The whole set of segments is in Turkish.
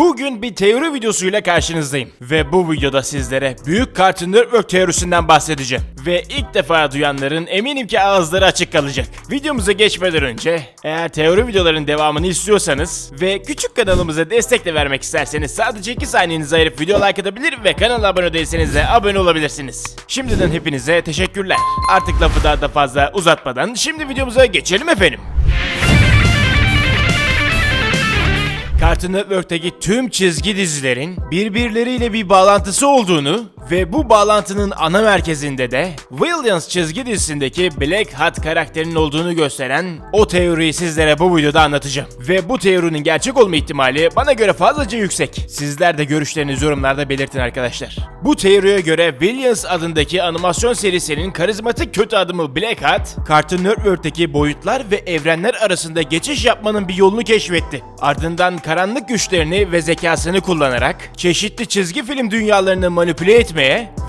Bugün bir teori videosuyla karşınızdayım. Ve bu videoda sizlere Büyük Cartoon Network teorisinden bahsedeceğim. Ve ilk defa duyanların eminim ki ağızları açık kalacak. Videomuza geçmeden önce eğer teori videoların devamını istiyorsanız ve küçük kanalımıza destek de vermek isterseniz sadece 2 saniyenizi ayırıp video like atabilir ve kanala abone değilseniz de abone olabilirsiniz. Şimdiden hepinize teşekkürler. Artık lafı daha da fazla uzatmadan şimdi videomuza geçelim efendim. Cartoon Network'teki tüm çizgi dizilerin birbirleriyle bir bağlantısı olduğunu ve bu bağlantının ana merkezinde de Williams çizgi dizisindeki Black Hat karakterinin olduğunu gösteren o teoriyi sizlere bu videoda anlatacağım. Ve bu teorinin gerçek olma ihtimali bana göre fazlaca yüksek. Sizler de görüşlerinizi yorumlarda belirtin arkadaşlar. Bu teoriye göre Williams adındaki animasyon serisinin karizmatik kötü adamı Black Hat, Cartoon Network'teki boyutlar ve evrenler arasında geçiş yapmanın bir yolunu keşfetti. Ardından karanlık güçlerini ve zekasını kullanarak çeşitli çizgi film dünyalarını manipüle etmeye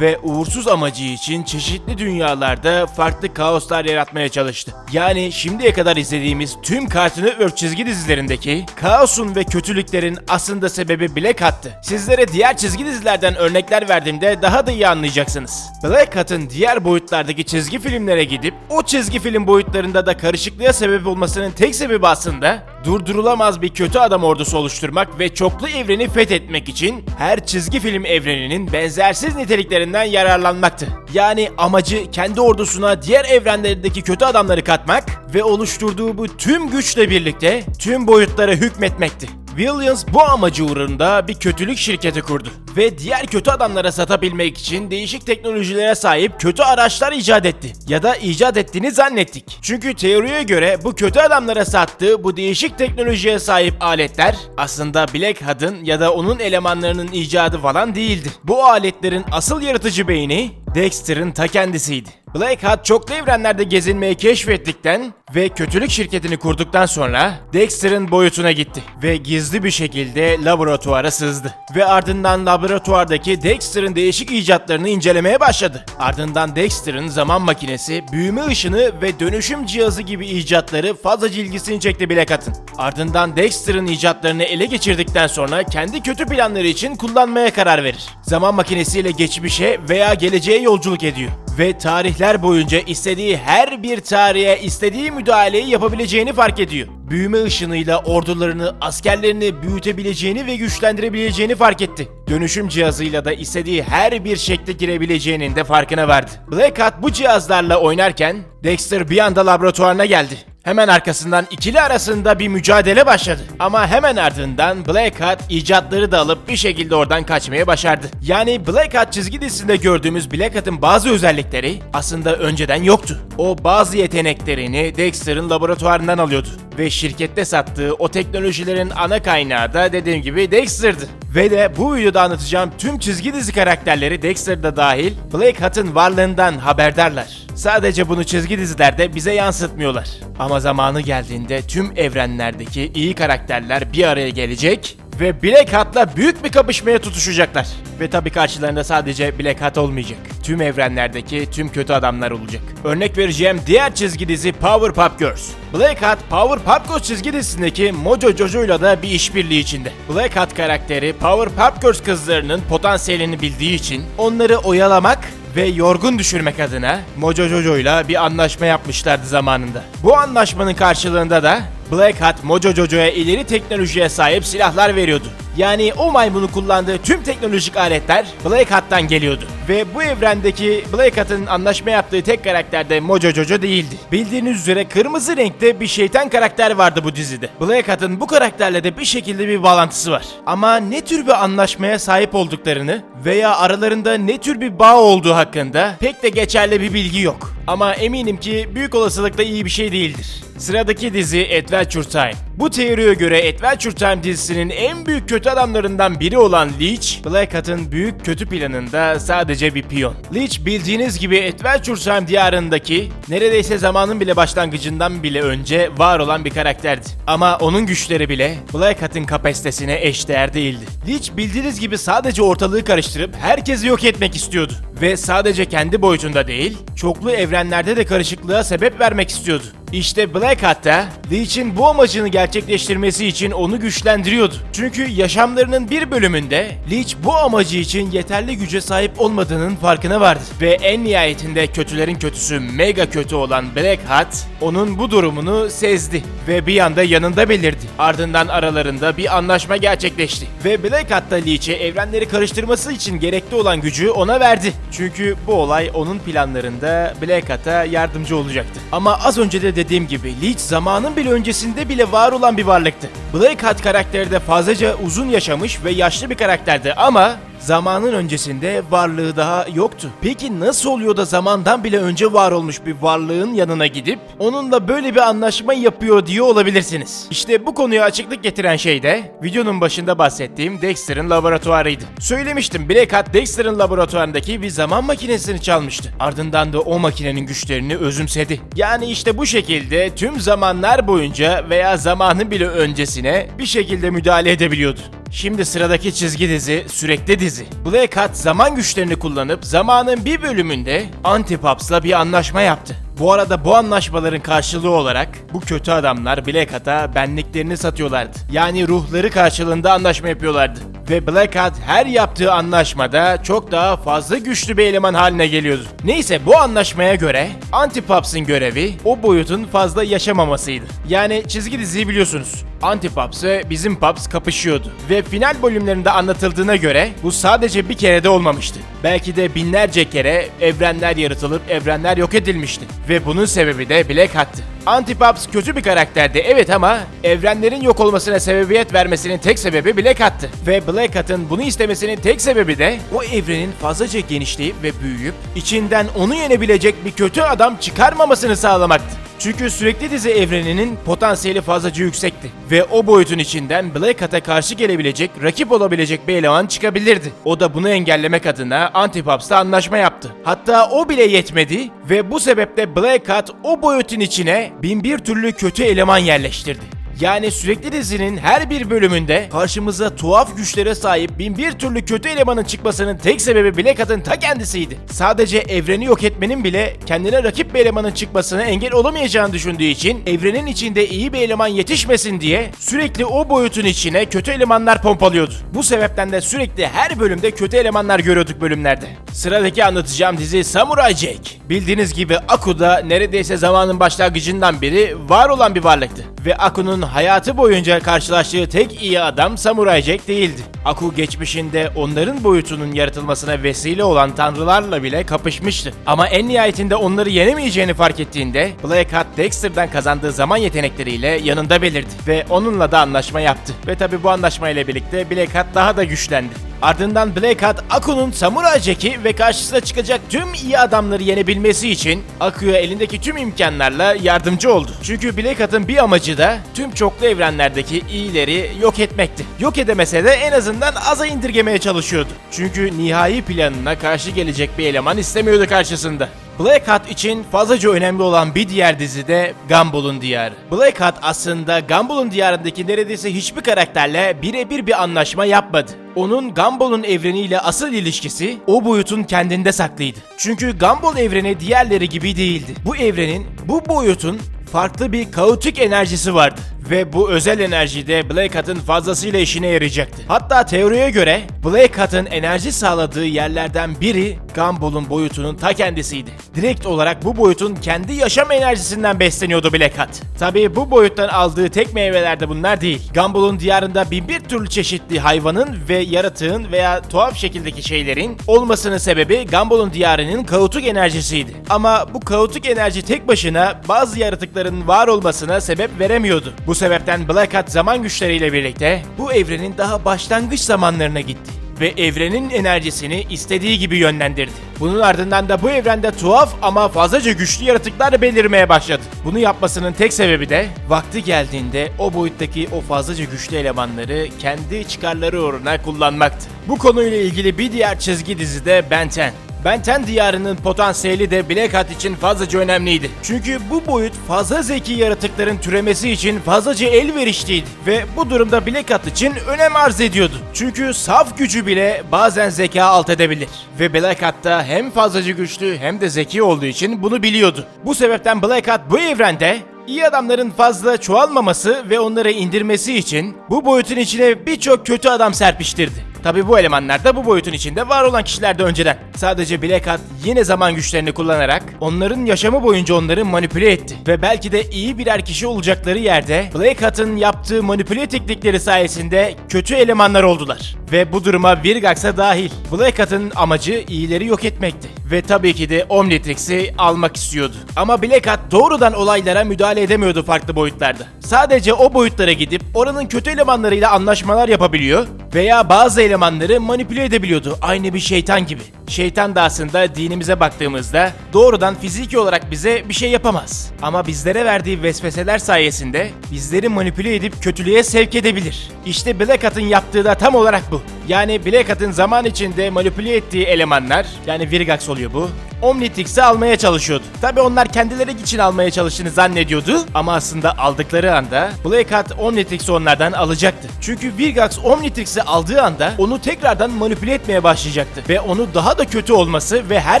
ve uğursuz amacı için çeşitli dünyalarda farklı kaoslar yaratmaya çalıştı. Yani şimdiye kadar izlediğimiz tüm Cartoon Network çizgi dizilerindeki kaosun ve kötülüklerin aslında sebebi Black Hat'tı. Sizlere diğer çizgi dizilerden örnekler verdiğimde daha da iyi anlayacaksınız. Black Hat'ın diğer boyutlardaki çizgi filmlere gidip o çizgi film boyutlarında da karışıklığa sebep olmasının tek sebebi aslında durdurulamaz bir kötü adam ordusu oluşturmak ve çoklu evreni fethetmek için her çizgi film evreninin benzersiz niteliklerinden yararlanmaktı. Yani amacı kendi ordusuna diğer evrenlerdeki kötü adamları katmak ve oluşturduğu bu tüm güçle birlikte tüm boyutlara hükmetmekti. Williams bu amacı uğrunda bir kötülük şirketi kurdu ve diğer kötü adamlara satabilmek için değişik teknolojilere sahip kötü araçlar icat etti. Ya da icat ettiğini zannettik. Çünkü teoriye göre bu kötü adamlara sattığı bu değişik teknolojiye sahip aletler aslında Black Hat'ın ya da onun elemanlarının icadı falan değildi. Bu aletlerin asıl yaratıcı beyni Dexter'ın ta kendisiydi. Black Hat çoklu evrenlerde gezinmeyi keşfettikten ve kötülük şirketini kurduktan sonra Dexter'ın boyutuna gitti ve gizli bir şekilde laboratuvara sızdı. Ve ardından laboratuvardaki Dexter'ın değişik icatlarını incelemeye başladı. Ardından Dexter'ın zaman makinesi, büyüme ışını ve dönüşüm cihazı gibi icatları fazlaca ilgisini çekti Black Hat'ın. Ardından Dexter'ın icatlarını ele geçirdikten sonra kendi kötü planları için kullanmaya karar verir. Zaman makinesiyle geçmişe veya geleceğe yolculuk ediyor ve tarihler boyunca istediği her bir tarihe istediği müdahaleyi yapabileceğini fark ediyor. Büyüme ışınıyla ordularını, askerlerini büyütebileceğini ve güçlendirebileceğini fark etti. Dönüşüm cihazıyla da istediği her bir şekle girebileceğinin de farkına vardı. Black Hat bu cihazlarla oynarken Dexter bir anda laboratuvarına geldi. Hemen arkasından ikili arasında bir mücadele başladı. Ama hemen ardından Black Hat icatları da alıp bir şekilde oradan kaçmaya başardı. Yani Black Hat çizgi dizisinde gördüğümüz Black Hat'ın bazı özellikleri aslında önceden yoktu. O bazı yeteneklerini Dexter'ın laboratuvarından alıyordu. Ve şirkette sattığı o teknolojilerin ana kaynağı da dediğim gibi Dexter'dı. Ve de bu videoda anlatacağım tüm çizgi dizi karakterleri Dexter'da dahil Black Hat'ın varlığından haberdarlar. Sadece bunu çizgi dizilerde bize yansıtmıyorlar. Ama zamanı geldiğinde tüm evrenlerdeki iyi karakterler bir araya gelecek ve Black Hat'la büyük bir kapışmaya tutuşacaklar. Ve tabii karşılarında sadece Black Hat olmayacak. Tüm evrenlerdeki tüm kötü adamlar olacak. Örnek vereceğim diğer çizgi dizi Powerpuff Girls. Black Hat Powerpuff Girls çizgi dizisindeki Mojo Jojo'yla da bir işbirliği içinde. Black Hat karakteri Powerpuff Girls kızlarının potansiyelini bildiği için onları oyalamak ve yorgun düşürmek adına Mojo Jojo'yla bir anlaşma yapmışlardı zamanında. Bu anlaşmanın karşılığında da Black Hat Mojo Jojo'ya ileri teknolojiye sahip silahlar veriyordu. Yani o maymunu kullandığı tüm teknolojik aletler Black Hat'tan geliyordu. Ve bu evrendeki Black Hat'ın anlaşma yaptığı tek karakter de Mojo Jojo değildi. Bildiğiniz üzere kırmızı renkte bir şeytan karakter vardı bu dizide. Black Hat'ın bu karakterle de bir şekilde bir bağlantısı var. Ama ne tür bir anlaşmaya sahip olduklarını veya aralarında ne tür bir bağ olduğu hakkında pek de geçerli bir bilgi yok. Ama eminim ki büyük olasılıkla iyi bir şey değildir. Sıradaki dizi Adventure Time. Bu teoriye göre Adventure Time dizisinin en büyük kötü adamlarından biri olan Leech, Black Hat'ın büyük kötü planında sadece bir piyon. Leech bildiğiniz gibi Adventure Time diyarındaki neredeyse zamanın bile başlangıcından bile önce var olan bir karakterdi. Ama onun güçleri bile Black Hat'ın kapasitesine eşdeğer değildi. Leech bildiğiniz gibi sadece ortalığı karıştırıp herkesi yok etmek istiyordu. Ve sadece kendi boyutunda değil, çoklu evrenlerde de karışıklığa sebep vermek istiyordu. İşte Black Hat da Leech'in bu amacını gerçekleştirmesi için onu güçlendiriyordu. Çünkü yaşamlarının bir bölümünde Leech bu amacı için yeterli güce sahip olmadığının farkına vardı. Ve en nihayetinde kötülerin kötüsü mega kötü olan Black Hat onun bu durumunu sezdi ve bir anda yanında belirdi. Ardından aralarında bir anlaşma gerçekleşti. Ve Black Hat da Leech'e evrenleri karıştırması için gerekli olan gücü ona verdi. Çünkü bu olay onun planlarında Black Hat'a yardımcı olacaktı. Ama az önce de dediğim gibi Leech zamanın bile öncesinde bile var olan bir varlıktı. Black Hat karakteri de fazlaca uzun yaşamış ve yaşlı bir karakterdi ama zamanın öncesinde varlığı daha yoktu. Peki nasıl oluyor da zamandan bile önce var olmuş bir varlığın yanına gidip onunla böyle bir anlaşma yapıyor diye olabilirsiniz. İşte bu konuya açıklık getiren şey de videonun başında bahsettiğim Dexter'ın laboratuvarıydı. Söylemiştim Black Hat Dexter'ın laboratuvarındaki bir zaman makinesini çalmıştı. Ardından da o makinenin güçlerini özümsedi. Yani işte bu şekilde tüm zamanlar boyunca veya zamanın bile öncesine bir şekilde müdahale edebiliyordu. Şimdi sıradaki çizgi dizi sürekli dizi. Black Hat zaman güçlerini kullanıp zamanın bir bölümünde Antipaps'la bir anlaşma yaptı. Bu arada bu anlaşmaların karşılığı olarak bu kötü adamlar Black Hat'a benliklerini satıyorlardı. Yani ruhları karşılığında anlaşma yapıyorlardı. Ve Black Hat her yaptığı anlaşmada çok daha fazla güçlü bir eleman haline geliyordu. Neyse bu anlaşmaya göre Antipaps'ın görevi o boyutun fazla yaşamamasıydı. Yani çizgi diziyi biliyorsunuz. Antipaps ve bizim Paps kapışıyordu. Ve final bölümlerinde anlatıldığına göre bu sadece bir kere de olmamıştı. Belki de binlerce kere evrenler yaratılıp evrenler yok edilmişti. Ve bunun sebebi de Black Hat'tı. Antipaps kötü bir karakterdi evet ama evrenlerin yok olmasına sebebiyet vermesinin tek sebebi Black Hat'tı. Ve Black Hat'ın bunu istemesinin tek sebebi de o evrenin fazlaca genişleyip ve büyüyüp içinden onu yenebilecek bir kötü adam çıkarmamasını sağlamaktı. Çünkü sürekli dizi evreninin potansiyeli fazlaca yüksekti. Ve o boyutun içinden Black Hat'a karşı gelebilecek, rakip olabilecek bir eleman çıkabilirdi. O da bunu engellemek adına Antipaps'la anlaşma yaptı. Hatta o bile yetmedi ve bu sebeple Black Hat o boyutun içine bin bir türlü kötü eleman yerleştirdi. Yani sürekli dizinin her bir bölümünde karşımıza tuhaf güçlere sahip bin bir türlü kötü elemanın çıkmasının tek sebebi Black Hat'ın ta kendisiydi. Sadece evreni yok etmenin bile kendine rakip bir elemanın çıkmasına engel olamayacağını düşündüğü için evrenin içinde iyi bir eleman yetişmesin diye sürekli o boyutun içine kötü elemanlar pompalıyordu. Bu sebepten de sürekli her bölümde kötü elemanlar görüyorduk bölümlerde. Sıradaki anlatacağım dizi Samurai Jack. Bildiğiniz gibi Aku da neredeyse zamanın başlangıcından beri var olan bir varlıktı. Ve Aku'nun hayatı boyunca karşılaştığı tek iyi adam Samurai Jack değildi. Aku geçmişinde onların boyutunun yaratılmasına vesile olan tanrılarla bile kapışmıştı. Ama en nihayetinde onları yenemeyeceğini fark ettiğinde Black Hat Dexter'dan kazandığı zaman yetenekleriyle yanında belirdi ve onunla da anlaşma yaptı. Ve tabi bu anlaşmayla birlikte Black Hat daha da güçlendi. Ardından Black Hat, Aku'nun Samurai Jack'i ve karşısına çıkacak tüm iyi adamları yenebilmesi için Aku'ya elindeki tüm imkanlarla yardımcı oldu. Çünkü Black Hat'ın bir amacı da tüm çoklu evrenlerdeki iyileri yok etmekti. Yok edemese de en azından aza indirgemeye çalışıyordu. Çünkü nihai planına karşı gelecek bir eleman istemiyordu karşısında. Black Hat için fazlaca önemli olan bir diğer dizi de Gumball'un Diyarı. Black Hat aslında Gumball'un diyarındaki neredeyse hiçbir karakterle birebir bir anlaşma yapmadı. Onun Gumball'un evreniyle asıl ilişkisi o boyutun kendinde saklıydı. Çünkü Gumball evreni diğerleri gibi değildi. Bu evrenin, bu boyutun farklı bir kaotik enerjisi vardı. Ve bu özel enerji de Black Hat'ın fazlasıyla işine yarayacaktı. Hatta teoriye göre Black Hat'ın enerji sağladığı yerlerden biri Gumball'un boyutunun ta kendisiydi. Direkt olarak bu boyutun kendi yaşam enerjisinden besleniyordu Black Hat. Tabii bu boyuttan aldığı tek meyveler de bunlar değil. Gumball'un diyarında bin bir türlü çeşitli hayvanın ve yaratığın veya tuhaf şekildeki şeylerin olmasının sebebi Gumball'un diyarının kaotik enerjisiydi. Ama bu kaotik enerji tek başına bazı yaratıkların var olmasına sebep veremiyordu. Bu sebepten Black Hat zaman güçleriyle birlikte bu evrenin daha başlangıç zamanlarına gitti ve evrenin enerjisini istediği gibi yönlendirdi. Bunun ardından da bu evrende tuhaf ama fazlaca güçlü yaratıklar belirmeye başladı. Bunu yapmasının tek sebebi de vakti geldiğinde o boyuttaki o fazlaca güçlü elemanları kendi çıkarları uğruna kullanmaktı. Bu konuyla ilgili bir diğer çizgi dizide Ben 10. Ben 10 diyarının potansiyeli de Black Hat için fazlaca önemliydi. Çünkü bu boyut fazla zeki yaratıkların türemesi için fazlaca elverişliydi. Ve bu durumda Black Hat için önem arz ediyordu. Çünkü saf gücü bile bazen zeka alt edebilir. Ve Black Hat da hem fazlaca güçlü hem de zeki olduğu için bunu biliyordu. Bu sebepten Black Hat bu evrende İyi adamların fazla çoğalmaması ve onları indirmesi için bu boyutun içine birçok kötü adam serpiştirdi. Tabi bu elemanlar da bu boyutun içinde var olan kişiler de önceden. Sadece Black Hat yine zaman güçlerini kullanarak onların yaşamı boyunca onları manipüle etti. Ve belki de iyi birer kişi olacakları yerde Black Hat'ın yaptığı manipüle teknikleri sayesinde kötü elemanlar oldular. Ve bu duruma Virgax'a dahil. Black Hat'ın amacı iyileri yok etmekti. Ve tabii ki de Omnitrix'i almak istiyordu. Ama Black Hat doğrudan olaylara müdahale edemiyordu farklı boyutlarda. Sadece o boyutlara gidip oranın kötü elemanlarıyla anlaşmalar yapabiliyor veya bazı elemanları manipüle edebiliyordu aynı bir şeytan gibi. Şeytan da aslında dinimize baktığımızda doğrudan fiziki olarak bize bir şey yapamaz. Ama bizlere verdiği vesveseler sayesinde bizleri manipüle edip kötülüğe sevk edebilir. İşte Black Hat'ın yaptığı da tam olarak bu. Yani Black Hat'ın zaman içinde manipüle ettiği elemanlar yani Virgax oluyor bu. Omnitrix'i almaya çalışıyordu. Tabi onlar kendileri için almaya çalıştığını zannediyordu ama aslında aldıkları anda Black Hat Omnitrix'i onlardan alacaktı. Çünkü Virgax Omnitrix'i aldığı anda onu tekrardan manipüle etmeye başlayacaktı ve onu daha da kötü olması ve her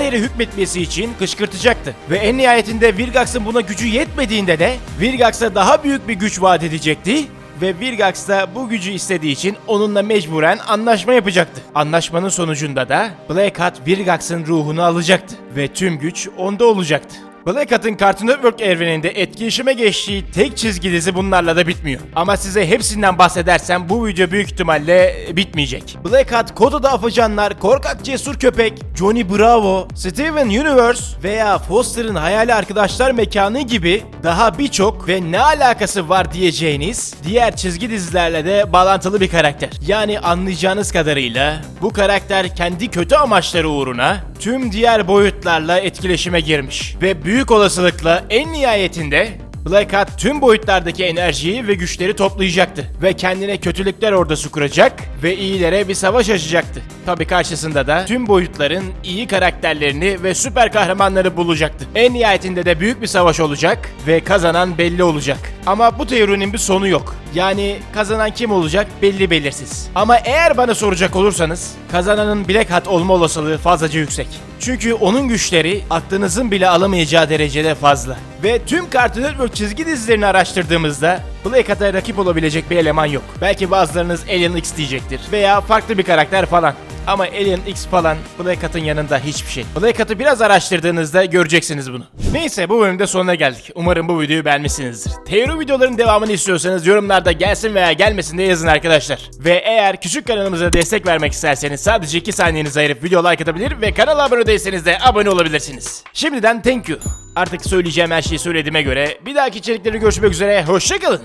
yere hükmetmesi için kışkırtacaktı. Ve en nihayetinde Virgax'ın buna gücü yetmediğinde de Virgax'a daha büyük bir güç vaat edecekti ve Virgax da bu gücü istediği için onunla mecburen anlaşma yapacaktı. Anlaşmanın sonucunda da Black Hat Virgax'ın ruhunu alacaktı ve tüm güç onda olacaktı. Black Hat'ın Cartoon Network evreninde etkileşime geçtiği tek çizgi dizi bunlarla da bitmiyor. Ama size hepsinden bahsedersem bu video büyük ihtimalle bitmeyecek. Black Hat, Kododa Afacanlar, Korkak Cesur Köpek, Johnny Bravo, Steven Universe veya Foster'ın Hayali Arkadaşlar Mekanı gibi daha birçok ve ne alakası var diyeceğiniz diğer çizgi dizilerle de bağlantılı bir karakter. Yani anlayacağınız kadarıyla bu karakter kendi kötü amaçları uğruna tüm diğer boyutlarla etkileşime girmiş ve büyük olasılıkla en nihayetinde Black Hat tüm boyutlardaki enerjiyi ve güçleri toplayacaktı ve kendine kötülükler ordası kuracak ve iyilere bir savaş açacaktı. Tabi karşısında da tüm boyutların iyi karakterlerini ve süper kahramanları bulacaktı. En nihayetinde de büyük bir savaş olacak ve kazanan belli olacak. Ama bu teorinin bir sonu yok. Yani kazanan kim olacak belli belirsiz. Ama eğer bana soracak olursanız kazananın Black Hat olma olasılığı fazlaca yüksek. Çünkü onun güçleri aklınızın bile alamayacağı derecede fazla. Ve tüm Cartoon Network çizgi dizilerini araştırdığımızda Black Hat'a rakip olabilecek bir eleman yok. Belki bazılarınız Alien X diyecektir veya farklı bir karakter falan. Ama Alien X falan Black Hat'ın yanında hiçbir şey. Black Hat'ı biraz araştırdığınızda göreceksiniz bunu. Neyse bu bölümde sonuna geldik. Umarım bu videoyu beğenmişsinizdir. Teori videoların devamını istiyorsanız yorumlarda gelsin veya gelmesin de yazın arkadaşlar. Ve eğer küçük kanalımıza destek vermek isterseniz sadece 2 saniyenizi ayırıp video like atabilir ve kanala abone değilseniz de abone olabilirsiniz. Şimdiden thank you. Artık söyleyeceğim her şeyi söylediğime göre bir dahaki içerikleri görüşmek üzere. Hoşçakalın.